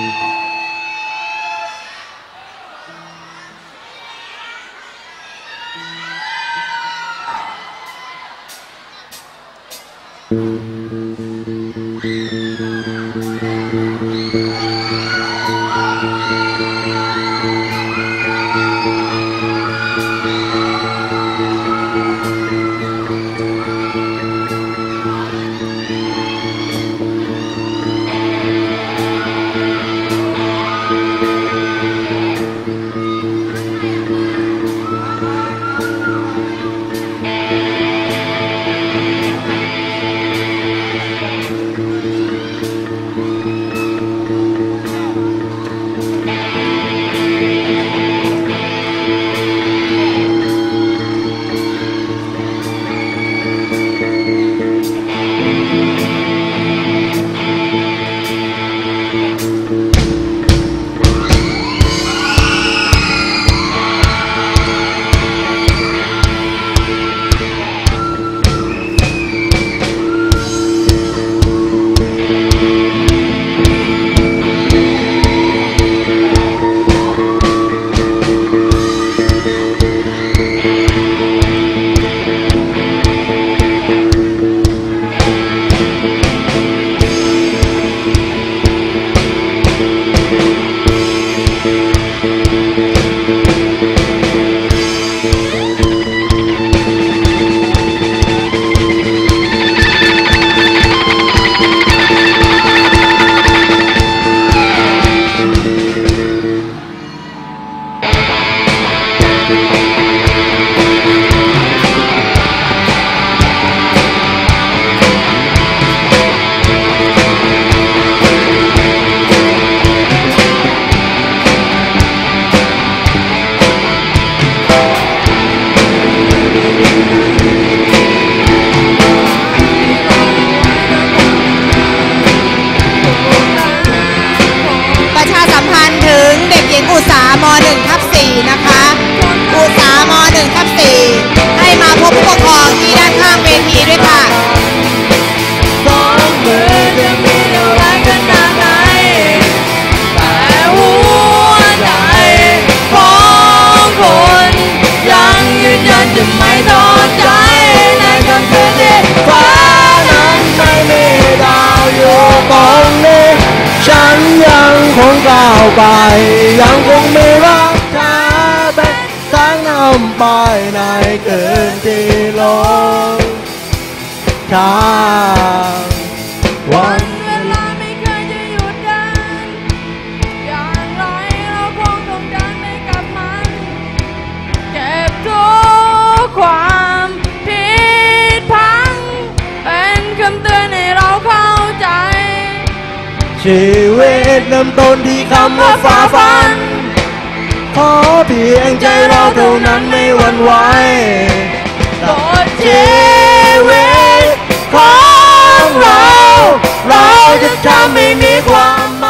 Música ไป ยังคงไม่รักเธอแต่แสงนำไปในเกินที่ลงทางวัน ชีวิตเริ่มต้นที่คำว่าฝ่าฟัน ขอเพียงใจเราเท่านั้นไม่หวั่นไหวตลอดชีวิตของเรา เราจะทำให้มีความหมาย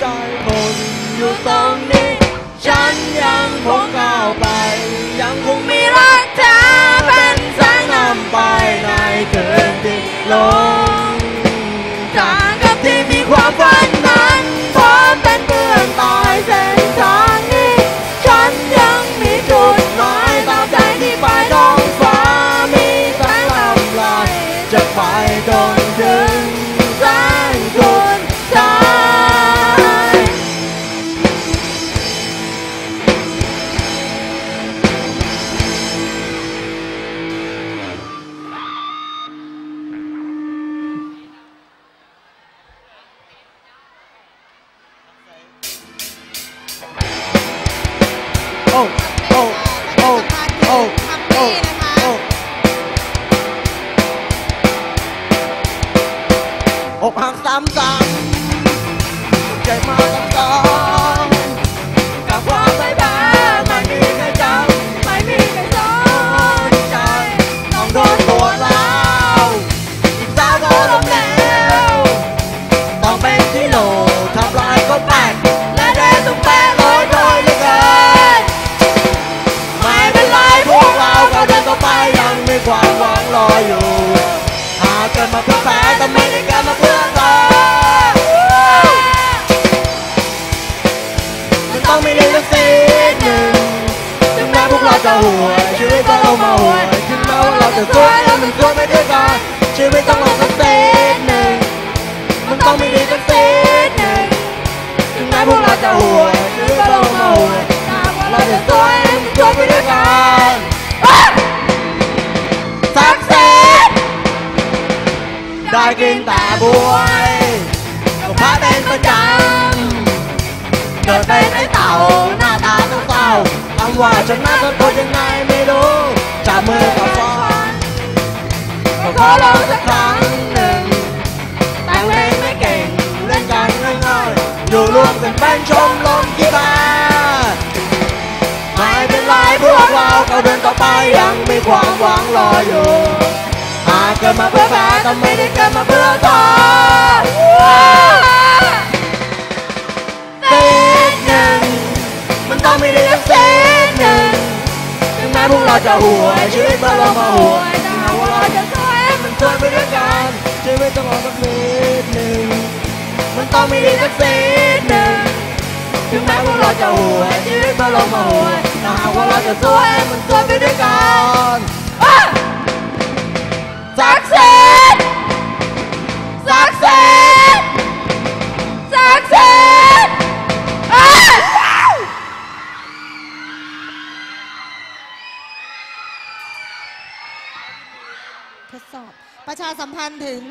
ใจคนอยู่ตรงนี้ ฉันยังคงก้าวไป ยังคงมีรักเธอเป็นแสงนำไปในคืนที่ลง ซ้ำซ้ำใจมาซ้ำ ดเป็นไอ้เต่าหน้าตาต้องเศร้าคำว่าชนะจะพูดยังไงไม่รู้จับมือกับฟอนขอลองสักครั้งหนึ่งแต่งเพลงไม่เก่งเล่นกันง่ายๆอยู่รวมกันเป็นชมรมกีฬาไม่เป็นไรพวกเราก็เดินต่อไปยังมีความหวังรออยู่หากเกิดมาเพื่อแพ้ก็ไม่ได้เกิดมาเพื่อทอ ต้องมีเรื่องเศษหนึ่งถึงแม้พวกเราจะห่วยชีวิตเรามาห่วยแต่หากว่าเราจะสวยมันสวยไปด้วยกันชีวิตต้องรอสักนิดหนึ่งมันต้องมีเรื่องสักเศษหนึ่งถึงแม้พวกเราจะห่วยชีวิตเรามาห่วยแต่หากว่าเราจะสวยมันสวยไปด้วยกัน พันธ์ถึง